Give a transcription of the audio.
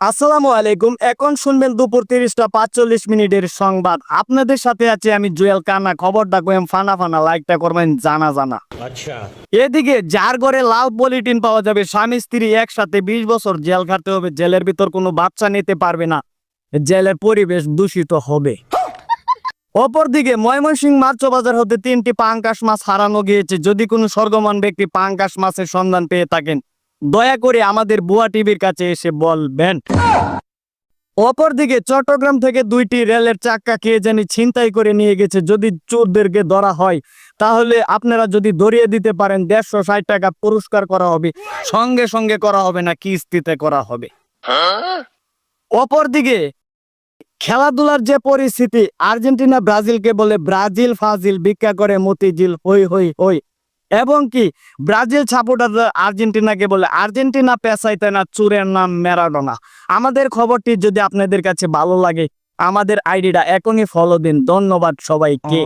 আসসালামু আলাইকুম। এখন শুনবেন দুপুর তিরিশটা পাঁচচল্লিশ মিনিটের সংবাদ। আপনাদের সাথে আছে আমি জুয়েল কানা খবর ডাকুম ফানা ফানা লাইকটা করবেন জানা জানা। আচ্ছা। এদিকে যার ঘরে লাল পলিটিন পাওয়া যাবে স্বামী স্ত্রী একসাথে বিশ বছর জেল খাটতে হবে জেলের ভিতর কোনো বাচ্চা নিতে পারবে না। জেলের পরিবেশ দূষিত হবে। অপরদিকে ময়মনসিং মাছ বাজার হতে তিনটি পাঙ্কাশ মাছ হারানো গিয়েছে। যদি কোনো স্বর্গমান ব্যক্তি পাঙ্কাশ মাছের সন্ধান পেয়ে থাকেন দয়া করে আমাদের বুয়া টিভির কাছে এসে বলবেন। অপরদিকে চট্টগ্রাম থেকে দুইটি রেলের চাক্কা কে জানি ছিনতাই করে নিয়ে গেছে, যদি চোরদেরকে ধরা হয়। তাহলে আপনারা যদি ধরিয়ে দিতে পারেন, দেড়শো ষাট টাকা পুরস্কার করা হবে, সঙ্গে সঙ্গে করা হবে না, কিস্তিতে করা হবে। অপরদিকে খেলাধুলার যে পরিস্থিতি, আর্জেন্টিনা ব্রাজিলকে বলে ব্রাজিল ফাজিল, ভিক্ষা করে মতিঝিল, হই হই হই। এবং কি, ব্রাজিল সাপোর্টার আর্জেন্টিনাকে বলে, আর্জেন্টিনা পেশাইতে না, চুরের নাম ম্যারাডোনা। আমাদের খবরটি যদি আপনাদের কাছে ভালো লাগে, আমাদের আইডিটা এখনই ফলো দিন। ধন্যবাদ সবাইকে।